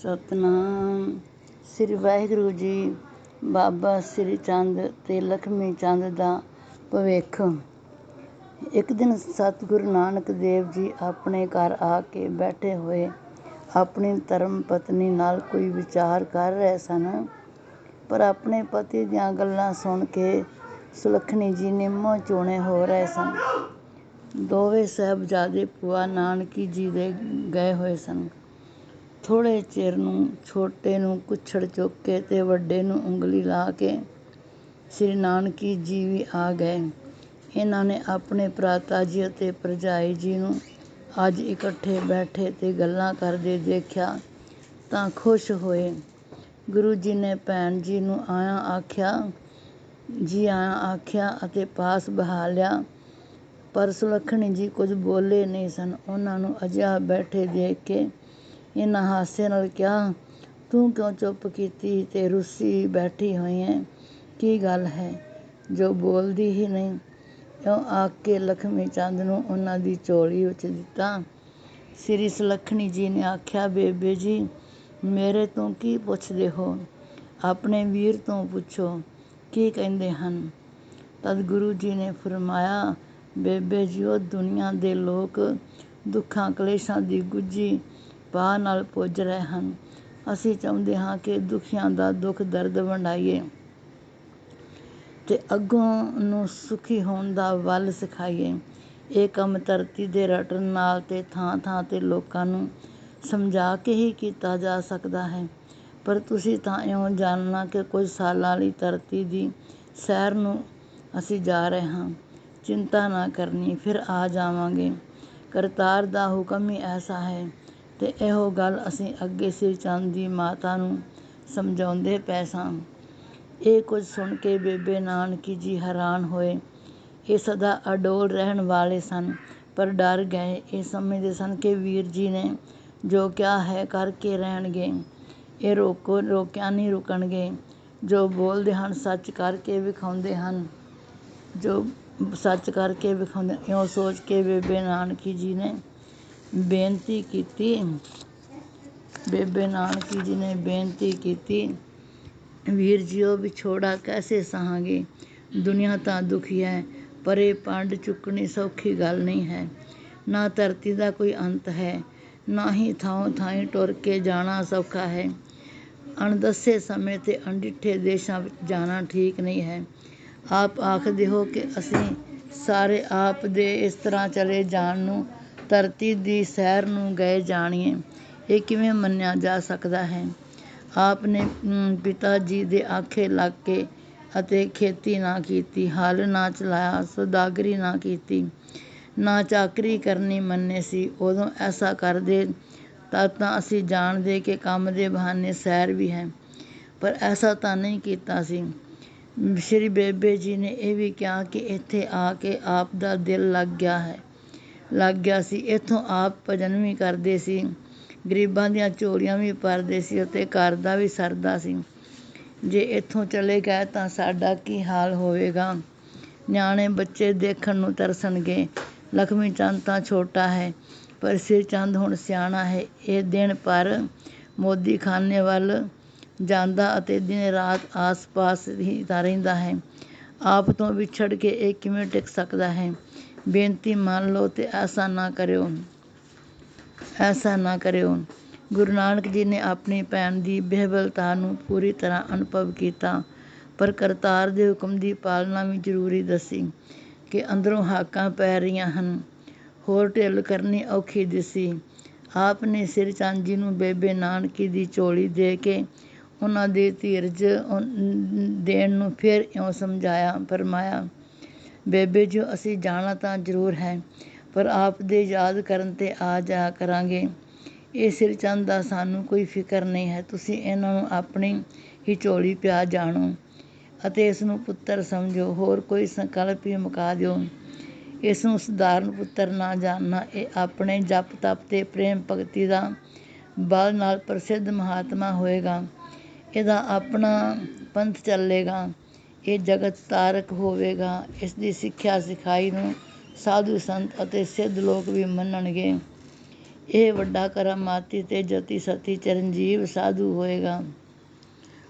ਸਤਿਨਾਮ। ਸ੍ਰੀ ਵਾਹਿਗੁਰੂ ਜੀ, ਬਾਬਾ ਸ੍ਰੀ ਚੰਦ ਤੇ ਲਖਮੀ ਚੰਦ ਦਾ ਭਵਿੱਖ। ਇੱਕ ਦਿਨ ਸਤਿਗੁਰੂ ਨਾਨਕ ਦੇਵ ਜੀ ਆਪਣੇ ਘਰ ਆ ਕੇ ਬੈਠੇ ਹੋਏ, ਆਪਣੀ ਧਰਮ ਪਤਨੀ ਨਾਲ ਕੋਈ ਵਿਚਾਰ ਕਰ ਰਹੇ ਸਨ, ਪਰ ਆਪਣੇ ਪਤੀ ਦੀਆਂ ਗੱਲਾਂ ਸੁਣ ਕੇ ਸੁਲੱਖਣੀ ਜੀ ਨਿੰਮੋ ਚੂਣੇ ਹੋ ਰਹੇ ਸਨ। ਦੋਵੇਂ ਸਾਹਿਬਜ਼ਾਦੇ ਭੂਆ ਨਾਨਕੀ ਜੀ ਦੇ ਗਏ ਹੋਏ ਸਨ। ਥੋੜ੍ਹੇ ਚਿਰ ਨੂੰ ਛੋਟੇ ਨੂੰ ਕੁੱਛੜ ਚੁੱਕ ਕੇ ਤੇ ਵੱਡੇ ਨੂੰ ਉਂਗਲੀ ਲਾ ਕੇ ਸ੍ਰੀ ਨਾਨਕੀ ਜੀ ਵੀ ਆ ਗਏ। ਇਹਨਾਂ ਨੇ ਆਪਣੇ ਭਰਾਤਾ ਜੀ ਅਤੇ ਭਰਜਾਈ ਜੀ ਨੂੰ ਅੱਜ ਇਕੱਠੇ ਬੈਠੇ ਤੇ ਗੱਲਾਂ ਕਰਦੇ ਦੇਖਿਆ ਤਾਂ ਖੁਸ਼ ਹੋਏ। ਗੁਰੂ ਜੀ ਨੇ ਭੈਣ ਜੀ ਨੂੰ ਆਇਆ ਆਖਿਆ, ਜੀ ਆਇਆ ਆਖਿਆ ਅਤੇ ਪਾਸ ਬਹਾ ਲਿਆ। ਪਰ ਸੁਲੱਖਣੀ ਜੀ ਕੁਝ ਬੋਲੇ ਨਹੀਂ ਸਨ। ਉਹਨਾਂ ਨੂੰ ਅਜਿਹਾ ਬੈਠੇ ਦੇਖ ਕੇ ਇਹਨਾਂ ਹਾਸੇ ਨਾਲ ਕਿਹਾ, ਤੂੰ ਕਿਉਂ ਚੁੱਪ ਕੀਤੀ? ਤੇ ਰੁੱਸੀ ਬੈਠੀ ਹੋਈ ਹੈ। ਕੀ ਗੱਲ ਹੈ? ਜੋ ਬੋਲਦੀ ਹੀ ਨਹੀਂ। ਇਉਂ ਆਖ ਕੇ ਲਖਮੀ ਚੰਦ ਨੂੰ ਉਹਨਾਂ ਦੀ ਝੋਲੀ ਵਿੱਚ ਦਿੱਤਾ। ਸ੍ਰੀ ਸੁਲੱਖਣੀ ਜੀ ਨੇ ਆਖਿਆ, ਬੇਬੇ ਜੀ, ਮੇਰੇ ਤੋਂ ਕੀ ਪੁੱਛਦੇ ਹੋ? ਆਪਣੇ ਵੀਰ ਤੋਂ ਪੁੱਛੋ। ਕੀ ਕਹਿੰਦੇ ਹਨ? ਤਦ ਗੁਰੂ ਜੀ ਨੇ ਫਰਮਾਇਆ, ਬੇਬੇ ਜੀਓ ਦੁਨੀਆ ਦੇ ਲੋਕ ਦੁੱਖਾਂ ਕਲੇਸ਼ਾਂ ਦੀ ਗੁੱਜੀ ਪਾ ਨਾਲ ਪੁੱਜ ਰਹੇ ਹਨ। ਅਸੀਂ ਚਾਹੁੰਦੇ ਹਾਂ ਕਿ ਦੁਖੀਆਂ ਦਾ ਦੁੱਖ ਦਰਦ ਵੰਡਾਈਏ ਅਤੇ ਅੱਗੋਂ ਨੂੰ ਸੁਖੀ ਹੋਣ ਦਾ ਵੱਲ ਸਿਖਾਈਏ। ਇਹ ਕੰਮ ਧਰਤੀ ਦੇ ਰਟਣ ਨਾਲ ਤੇ ਥਾਂ ਥਾਂ ਤੇ ਲੋਕਾਂ ਨੂੰ ਸਮਝਾ ਕੇ ਹੀ ਕੀਤਾ ਜਾ ਸਕਦਾ ਹੈ। ਪਰ ਤੁਸੀਂ ਤਾਂ ਇਉਂ ਜਾਣਨਾ ਕਿ ਕੁਝ ਸਾਲਾਂ ਲਈ ਧਰਤੀ ਦੀ ਸੈਰ ਨੂੰ ਅਸੀਂ ਜਾ ਰਹੇ ਹਾਂ। ਚਿੰਤਾ ਨਾ ਕਰਨੀ, ਫਿਰ ਆ ਜਾਵਾਂਗੇ। ਕਰਤਾਰ ਦਾ ਹੁਕਮ ਹੀ ਐਸਾ ਹੈ ਅਤੇ ਇਹੋ ਗੱਲ ਅਸੀਂ ਅੱਗੇ ਸ੍ਰੀ ਚੰਦ ਦੀ ਮਾਤਾ ਨੂੰ ਸਮਝਾਉਂਦੇ ਪਏ ਸਾਂ। ਇਹ ਕੁਝ ਸੁਣ ਕੇ ਬੇਬੇ ਨਾਨਕੀ ਜੀ ਹੈਰਾਨ ਹੋਏ। ਇਹ ਸਦਾ ਅਡੋਲ ਰਹਿਣ ਵਾਲੇ ਸਨ, ਪਰ ਡਰ ਗਏ। ਇਹ ਸਮਝਦੇ ਸਨ ਕਿ ਵੀਰ ਜੀ ਨੇ ਜੋ ਕਿਹਾ ਹੈ ਕਰਕੇ ਰਹਿਣਗੇ। ਇਹ ਰੋਕੋ, ਰੋਕਿਆ ਨਹੀਂ ਰੁਕਣਗੇ। ਜੋ ਬੋਲਦੇ ਹਨ, ਸੱਚ ਕਰਕੇ ਵਿਖਾਉਂਦੇ ਹਨ। ਜੋ ਸੱਚ ਕਰਕੇ ਵਿਖਾਉਂਦੇ ਇਉਂ ਸੋਚ ਕੇ ਬੇਬੇ ਨਾਨਕੀ ਜੀ ਨੇ ਬੇਨਤੀ ਕੀਤੀ। ਬੇਬੇ ਨਾਨਕੀ ਜੀ ਨੇ ਬੇਨਤੀ ਕੀਤੀ, ਵੀਰ ਜੀਓ ਵਿਛੋੜਾ ਕੈਸੇ ਸਹਾਂਗੇ? ਦੁਨੀਆ ਤਾਂ ਦੁਖੀ ਹੈ ਪਰੇ ਪੰਡ ਚੁੱਕਣੀ ਸੌਖੀ ਗੱਲ ਨਹੀਂ ਹੈ। ਨਾ ਧਰਤੀ ਦਾ ਕੋਈ ਅੰਤ ਹੈ, ਨਾ ਹੀ ਥਾਂ ਥਾਂ ਟੁਰ ਕੇ ਜਾਣਾ ਸੌਖਾ ਹੈ। ਅਣਦੱਸੇ ਸਮੇਂ ਤੇ ਅਣਡਿੱਠੇ ਦੇਸ਼ਾਂ ਵਿੱਚ ਜਾਣਾ ਠੀਕ ਨਹੀਂ ਹੈ। ਆਪ ਆਖਦੇ ਹੋ ਕਿ ਅਸੀਂ ਸਾਰੇ ਆਪ ਦੇ ਇਸ ਤਰ੍ਹਾਂ ਚਲੇ ਜਾਣ ਨੂੰ ਧਰਤੀ ਦੀ ਸੈਰ ਨੂੰ ਗਏ ਜਾਣੀਏ। ਇਹ ਕਿਵੇਂ ਮੰਨਿਆ ਜਾ ਸਕਦਾ ਹੈ? ਆਪ ਨੇ ਪਿਤਾ ਜੀ ਦੇ ਆਖੇ ਲੱਗ ਕੇ ਅਤੇ ਖੇਤੀ ਨਾ ਕੀਤੀ, ਹਲ ਨਾ ਚਲਾਇਆ, ਸੌਦਾਗਰੀ ਨਾ ਕੀਤੀ, ਨਾ ਚਾਕਰੀ ਕਰਨੀ ਮੰਨੇ ਸੀ। ਉਦੋਂ ਐਸਾ ਕਰਦੇ ਤਾਂ ਤਾਂ ਅਸੀਂ ਜਾਣਦੇ ਕਿ ਕੰਮ ਦੇ ਬਹਾਨੇ ਸੈਰ ਵੀ ਹੈ, ਪਰ ਐਸਾ ਤਾਂ ਨਹੀਂ ਕੀਤਾ ਸੀ। ਸ਼੍ਰੀ ਬੇਬੇ ਜੀ ਨੇ ਇਹ ਵੀ ਕਿਹਾ ਕਿ ਇੱਥੇ ਆ ਕੇ ਆਪ ਦਾ ਦਿਲ ਲੱਗ ਗਿਆ ਹੈ। ਲੱਗ ਗਿਆ ਸੀ। ਇੱਥੋਂ ਆਪ ਭਜਨ ਵੀ ਕਰਦੇ ਸੀ। ਗਰੀਬਾਂ ਦੀਆਂ ਝੋਲੀਆਂ ਵੀ ਭਰਦੇ ਸੀ ਅਤੇ ਘਰ ਦਾ ਵੀ ਸਰਦਾ ਸੀ। ਜੇ ਇੱਥੋਂ ਚਲੇ ਗਏ ਤਾਂ ਸਾਡਾ ਕੀ ਹਾਲ ਹੋਵੇਗਾ? ਨਿਆਣੇ ਬੱਚੇ ਦੇਖਣ ਨੂੰ ਤਰਸਣਗੇ। ਲਖਮੀ ਚੰਦ ਤਾਂ ਛੋਟਾ ਹੈ, ਪਰ ਸ੍ਰੀ ਚੰਦ ਹੁਣ ਸਿਆਣਾ ਹੈ। ਇਹ ਦਿਨ ਭਰ ਮੋਦੀਖਾਨੇ ਵੱਲ ਜਾਂਦਾ ਅਤੇ ਦਿਨ ਰਾਤ ਆਸ-ਪਾਸ ਹੀ ਰਹਿੰਦਾ ਹੈ। ਆਪ ਤੋਂ ਵਿਛੜ ਕੇ ਇਹ ਕਿਵੇਂ ਟਿਕ ਸਕਦਾ ਹੈ? ਬੇਨਤੀ ਮੰਨ ਲਓ ਤੇ ਐਸਾ ਨਾ ਕਰਿਓ। ਐਸਾ ਨਾ ਕਰਿਓ। ਗੁਰੂ ਨਾਨਕ ਜੀ ਨੇ ਆਪਣੀ ਭੈਣ ਦੀ ਬੇਹਬਲਤਾ ਨੂੰ ਪੂਰੀ ਤਰ੍ਹਾਂ ਅਨੁਭਵ ਕੀਤਾ, ਪਰ ਕਰਤਾਰ ਦੇ ਹੁਕਮ ਦੀ ਪਾਲਣਾ ਵੀ ਜ਼ਰੂਰੀ ਦੱਸੀ ਕਿ ਅੰਦਰੋਂ ਹਾਕਾਂ ਪੈ ਰਹੀਆਂ ਹਨ। ਹੋਰ ਢਿੱਲ ਕਰਨੀ ਔਖੀ ਦਿਸੀ। ਆਪ ਨੇ ਸਿਰ ਚੰਦ ਜੀ ਨੂੰ ਬੇਬੇ ਨਾਨਕੀ ਦੀ ਚੋਲੀ ਦੇ ਕੇ ਉਹਨਾਂ ਦੇ ਧੀਰਜ ਦੇਣ ਨੂੰ ਫਿਰ ਇਉਂ ਸਮਝਾਇਆ, ਫਰਮਾਇਆ ਬੇਬੇ, ਜੋ ਅਸੀਂ ਜਾਣਾ ਤਾਂ ਜ਼ਰੂਰ ਹੈ, ਪਰ ਆਪ ਦੇ ਯਾਦ ਕਰਨ ਤੇ ਆ ਜਾ ਕਰਾਂਗੇ। ਇਹ ਸਿਰ ਚੰਦ ਦਾ ਸਾਨੂੰ ਕੋਈ ਫਿਕਰ ਨਹੀਂ ਹੈ। ਤੁਸੀਂ ਇਹਨਾਂ ਨੂੰ ਆਪਣੀ ਹੀ ਝੋਲੀ ਪਿਆ ਜਾਣੋ ਅਤੇ ਇਸ ਨੂੰ ਪੁੱਤਰ ਸਮਝੋ। ਹੋਰ ਕੋਈ ਸੰਕਲਪ ਹੀ ਮੁਕਾ ਦਿਓ। ਇਸ ਨੂੰ ਸਧਾਰਨ ਪੁੱਤਰ ਨਾ ਜਾਣਨਾ, ਇਹ ਆਪਣੇ ਜਪ ਤਪ ਤੇ ਪ੍ਰੇਮ ਭਗਤੀ ਦਾ ਬਲ ਨਾਲ ਪ੍ਰਸਿੱਧ ਮਹਾਤਮਾ ਹੋਏਗਾ। ਇਹਦਾ ਆਪਣਾ ਪੰਥ ਚੱਲੇਗਾ। ਇਹ ਜਗਤ ਤਾਰਕ ਹੋਵੇਗਾ ਇਸ ਦੀ ਸਿੱਖਿਆ ਸਿਖਾਈ ਨੂੰ ਸਾਧੂ ਸੰਤ ਅਤੇ ਸਿੱਧ ਲੋਕ ਵੀ ਮੰਨਣਗੇ ਇਹ ਵੱਡਾ ਕਰਾਮਾਤੀ ਤੇ ਜਤੀ ਸਤੀ ਚਰਨਜੀਵ ਸਾਧੂ ਹੋਏਗਾ।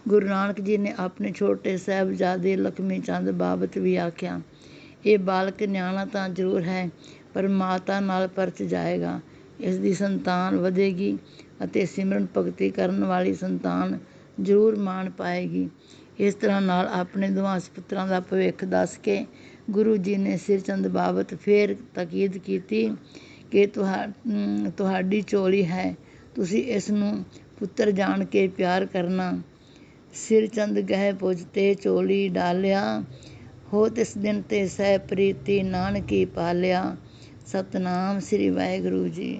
ਗੁਰੂ ਨਾਨਕ ਜੀ ਨੇ ਆਪਣੇ ਛੋਟੇ ਸਾਹਿਬਜ਼ਾਦੇ ਲਖਮੀ ਚੰਦ ਬਾਬਤ ਵੀ ਆਖਿਆ, ਇਹ ਬਾਲਕ ਨਿਆਣਾ ਤਾਂ ਜ਼ਰੂਰ ਹੈ, ਪਰ ਮਾਤਾ ਨਾਲ ਪਰਚ ਜਾਏਗਾ। ਇਸ ਦੀ ਸੰਤਾਨ ਵਧੇਗੀ ਅਤੇ ਸਿਮਰਨ ਭਗਤੀ ਕਰਨ ਵਾਲੀ ਸੰਤਾਨ ਜ਼ਰੂਰ ਮਾਣ ਪਾਏਗੀ। ਇਸ ਤਰ੍ਹਾਂ ਨਾਲ ਆਪਣੇ ਦੋਵਾਂ ਪੁੱਤਰਾਂ ਦਾ ਭਵਿੱਖ ਦੱਸ ਕੇ ਗੁਰੂ ਜੀ ਨੇ ਸਿਰ ਬਾਬਤ ਫਿਰ ਤਾਕੀਦ ਕੀਤੀ ਕਿ ਤੁਹਾ ਤੁਹਾਡੀ ਝੋਲੀ ਹੈ, ਤੁਸੀਂ ਇਸ ਨੂੰ ਪੁੱਤਰ ਜਾਣ ਕੇ ਪਿਆਰ ਕਰਨਾ। ਸਿਰ ਚੰਦ ਗਹਿ ਭੁਜ ਤੇ ਝੋਲੀ ਡਾਲਿਆ, ਹੋ ਇਸ ਦਿਨ ਤੇ ਸਹਿ ਪ੍ਰੀਤੀ ਨਾਨਕੀ ਪਾਲਿਆ। ਸਤਨਾਮ ਸ੍ਰੀ ਵਾਹਿਗੁਰੂ ਜੀ।